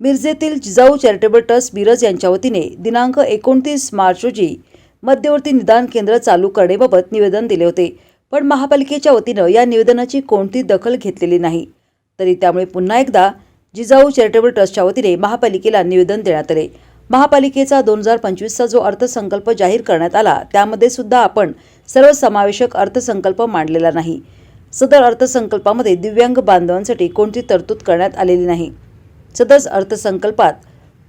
मिरजेतील Jijau charitable trust Miraj यांच्या वतीने दिनांक एकोणतीस मार्च रोजी मध्यवर्ती निदान केंद्र चालू करण्याबाबत निवेदन दिले होते. पण महापालिकेच्या वतीनं या निवेदनाची कोणती दखल घेतलेली नाही. तरी त्यामुळे पुन्हा एकदा जिजाऊ चॅरिटेबल ट्रस्टच्या वतीने महापालिकेला निवेदन देण्यात आले. महापालिकेचा दोन हजार पंचवीसचा जो अर्थसंकल्प जाहीर करण्यात आला त्यामध्ये सुद्धा आपण सर्वसमावेशक अर्थसंकल्प मांडलेला नाही. सदर अर्थसंकल्पामध्ये दिव्यांग बांधवांसाठी कोणती तरतूद करण्यात आलेली नाही. सदस अर्थसंकल्पात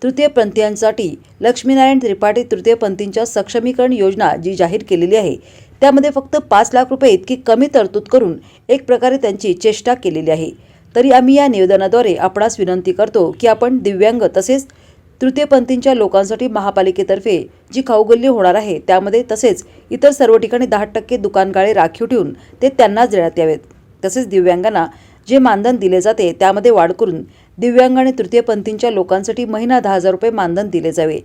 तृतीयपंथीयांसाठी लक्ष्मीनारायण त्रिपाठी तृतीयपंथींच्या सक्षमीकरण योजना जी जाहीर केलेली आहे त्यामध्ये फक्त पाच लाख रुपये इतकी कमी तरतूद करून एक प्रकारे त्यांची चेष्टा केलेली आहे. तरी आम्ही या निवेदनाद्वारे आपणास विनंती करतो की आपण दिव्यांग तसेच तृतीयपंथींच्या लोकांसाठी महापालिकेतर्फे जी खाऊगल्ली होणार आहे त्यामध्ये तसेच इतर सर्व ठिकाणी दहा टक्के दुकानगाळे राखीव ठेवून ते त्यांनाच देण्यात यावेत. तसेच दिव्यांगांना जे मानधन दिले जाते त्यामध्ये वाढ करून दिव्यांग आणि तृतीयपंथींच्या लोकांसाठी महिना दहा हजार रुपये मानधन दिले जावे.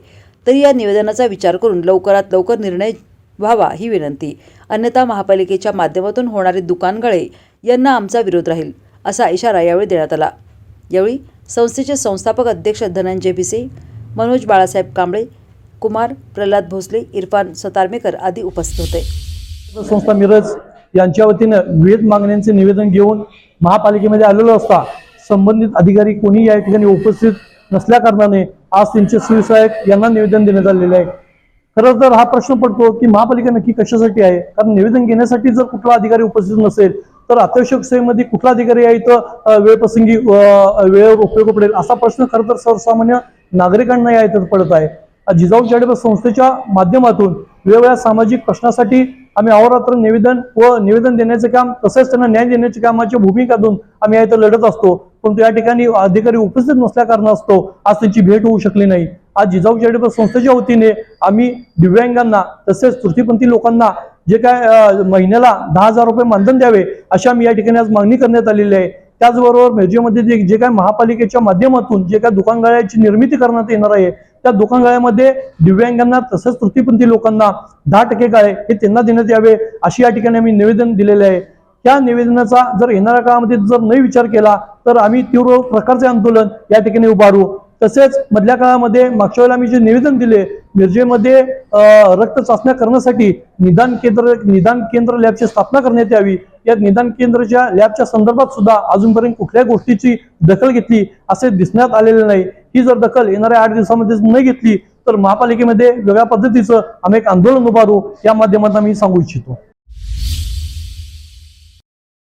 तरी या निवेदनाचा विचार करून लवकरात लवकर निर्णय व्हावा ही विनंती. अन्यथा महापालिकेच्या माध्यमातून होणारे दुकानगळे यांना आमचा विरोध राहील असा इशारा यावेळी देण्यात आला. यावेळी संस्थेचे संस्थापक अध्यक्ष धनंजय भिसे मनोज बाळासाहेब कांबळे कुमार प्रल्हाद भोसले इरफान सतारमेकर आदी उपस्थित होते. संस्था मिरज यांच्या वतीनं विविध मागण्यांचे निवेदन घेऊन महापालिकेमध्ये आलेलो असता संबंधित अधिकारी कोणी या ठिकाणी उपस्थित नसल्या कारणाने आज त्यांचे सुविसाहेब यांना निवेदन देण्यात आलेले आहे. खरं तर हा प्रश्न पडतो की महापालिका नक्की कशासाठी आहे? कारण निवेदन घेण्यासाठी जर कुठला अधिकारी उपस्थित नसेल तर अत्यावश्यक सेवेमध्ये कुठला अधिकारी आहे तर वेळप्रसंगी वेळेवर उपयोग पडेल? असा प्रश्न खरं तर सर्वसामान्य नागरिकांना या इथं पडत आहे. जिजाऊ जाडेबा संस्थेच्या माध्यमातून वेगवेगळ्या सामाजिक प्रश्नासाठी आम्ही अहोरात्र निवेदन व निवेदन देण्याचे काम तसेच त्यांना न्याय देण्याच्या कामाची भूमिका देऊन आम्ही या इथं लढत असतो. परंतु या ठिकाणी अधिकारी उपस्थित नसल्या कारणास्तव आज त्यांची भेट होऊ शकली नाही. आज जिजाऊ चॅरिटेबल संस्थेच्या वतीने आम्ही दिव्यांगांना तसेच तृतीयपंथी लोकांना जे काय महिन्याला दहा हजार रुपये मानधन द्यावे अशी आम्ही या ठिकाणी आज मागणी करण्यात आलेली आहे. त्याचबरोबर मिरजेमध्ये जे जे काय महापालिकेच्या माध्यमातून जे काय दुकानगाळ्याची निर्मिती करण्यात येणार आहे त्या दुकानगाळ्यामध्ये दिव्यांगांना तसंच तृतीयपंथी लोकांना दहा टक्के गाळे हे त्यांना देण्यात यावे अशी या ठिकाणी आम्ही निवेदन दिलेले आहे. त्या निवेदनाचा जर येणाऱ्या काळामध्ये जर नाही विचार केला तर आम्ही तीव्र प्रकारचे आंदोलन या ठिकाणी उभारू. तसेच मधल्या काळामध्ये मागच्या वेळेला आम्ही जे निवेदन दिले मिरजेमध्ये रक्त चाचण्या करण्यासाठी निदान केंद्र निदान केंद्र लॅबची स्थापना करण्यात यावी. या निदान केंद्राच्या लॅबच्या संदर्भात सुद्धा अजूनपर्यंत कुठल्याही गोष्टीची दखल घेतली असे दिसण्यात आलेले नाही. ही जर दखल येणाऱ्या आठ दिवसामध्ये नाही घेतली तर महापालिकेमध्ये वेगळ्या पद्धतीचं आम्ही एक आंदोलन उभारू या माध्यमातून आम्ही सांगू इच्छितो.